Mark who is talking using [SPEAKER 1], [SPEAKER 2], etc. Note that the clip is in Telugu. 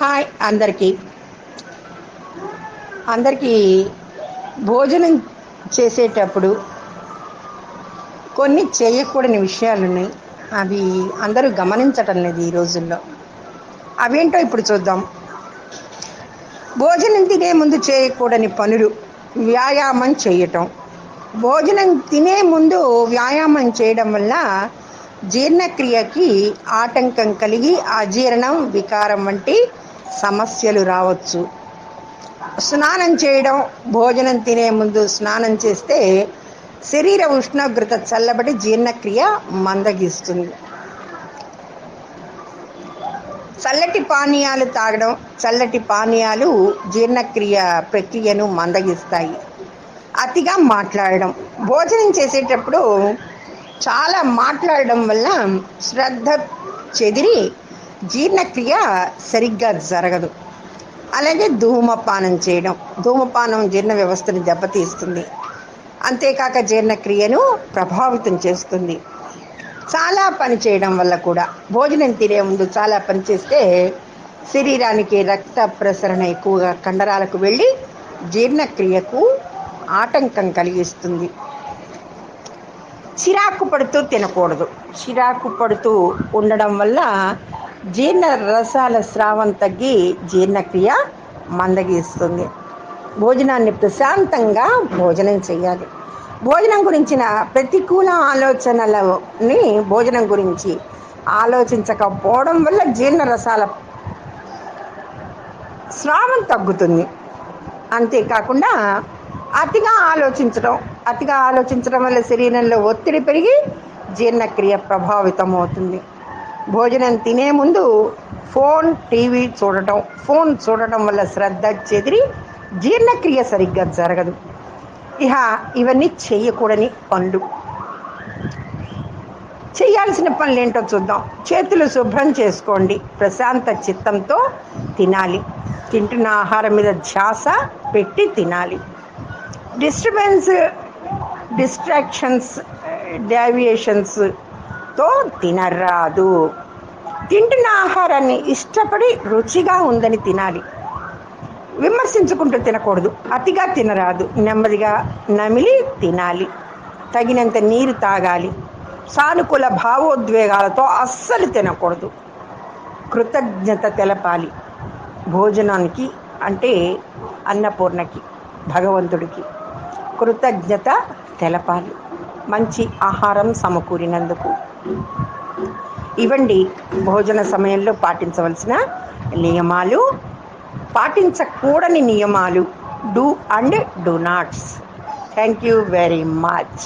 [SPEAKER 1] హాయ్ అందరికీ. అందరికీ భోజనం చేసేటప్పుడు కొన్ని చేయకూడని విషయాలు ఉన్నాయి. అవి అందరూ గమనించటం లేదు ఈ రోజుల్లో. అవేంటో ఇప్పుడు చూద్దాం. భోజనం తినే ముందు చేయకూడని పనులు వ్యాయామం చేయటం. భోజనం తినే ముందు వ్యాయామం చేయడం వల్ల జీర్ణక్రియకి ఆటంకం కలిగి అజీర్ణం వికారం వంటి సమస్యలు రావచ్చు. స్నానం చేయడం భోజనం తినే ముందు స్నానం చేస్తే శరీర ఉష్ణోగ్రత చల్లబడి జీర్ణక్రియ మందగిస్తుంది. చల్లటి పానీయాలు తాగడం చల్లటి పానీయాలు జీర్ణక్రియ ప్రక్రియను మందగిస్తాయి. అతిగా మాట్లాడడం. భోజనం చేసేటప్పుడు చాలా మాట్లాడడం వల్ల శ్రద్ధ చెదిరి జీర్ణక్రియ సరిగ్గా జరగదు. అలాగే ధూమపానం చేయడం. ధూమపానం జీర్ణ వ్యవస్థను దెబ్బతీస్తుంది. అంతేకాక జీర్ణక్రియను ప్రభావితం చేస్తుంది. చాలా పని చేయడం వల్ల కూడా భోజనం తినే ముందు చాలా పని చేస్తే శరీరానికి రక్త ప్రసరణ ఎక్కువగా కండరాలకు వెళ్ళి జీర్ణక్రియకు ఆటంకం కలిగిస్తుంది. చిరాకు పడుతూ తినకూడదు. చిరాకు పడుతూ ఉండడం వల్ల జీర్ణ రసాల స్రావం తగ్గి జీర్ణక్రియ మందగిస్తుంది. భోజనాన్ని ప్రశాంతంగా భోజనం చేయాలి. భోజనం గురించిన ప్రతికూల ఆలోచనలని భోజనం గురించి ఆలోచించకపోవడం వల్ల జీర్ణ రసాల స్రావం తగ్గుతుంది. అంతేకాకుండా అతిగా ఆలోచించడం అతిగా ఆలోచించడం వల్ల శరీరంలో ఒత్తిడి పెరిగి జీర్ణక్రియ ప్రభావితం అవుతుంది భోజనం తినే ముందు ఫోన్ టీవీ చూడటం. ఫోన్ చూడటం వల్ల శ్రద్ధ చెదిరి జీర్ణక్రియ సరిగ్గా జరగదు. ఇహ ఇవన్నీ చేయకూడని పనులు చేయాల్సిన పనులు ఏంటో చూద్దాం. చేతులు శుభ్రం చేసుకోండి. ప్రశాంత చిత్తంతో తినాలి. తింటున్న ఆహారం మీద ధ్యాస పెట్టి తినాలి. డిస్టర్బెన్స్ డిస్ట్రాక్షన్స్ డేవియేషన్స్తో తినరాదు తింటున్న ఆహారాన్ని ఇష్టపడి రుచిగా ఉందని తినాలి. విమర్శించుకుంటూ తినకూడదు. అతిగా తినరాదు. నెమ్మదిగా నమిలి తినాలి. తగినంత నీరు తాగాలి. సానుకూల భావోద్వేగాలతో అస్సలు తినకూడదు. కృతజ్ఞత తెలపాలి. భోజనానికి అంటే అన్నపూర్ణకి భగవంతుడికి కృతజ్ఞత తెలపాలి. మంచి ఆహారం సమకూరినందుకు. ఇవండి భోజన సమయంలో పాటించవలసిన నియమాలు. పాటించకూడని నియమాలు. Do and do nots thank you very much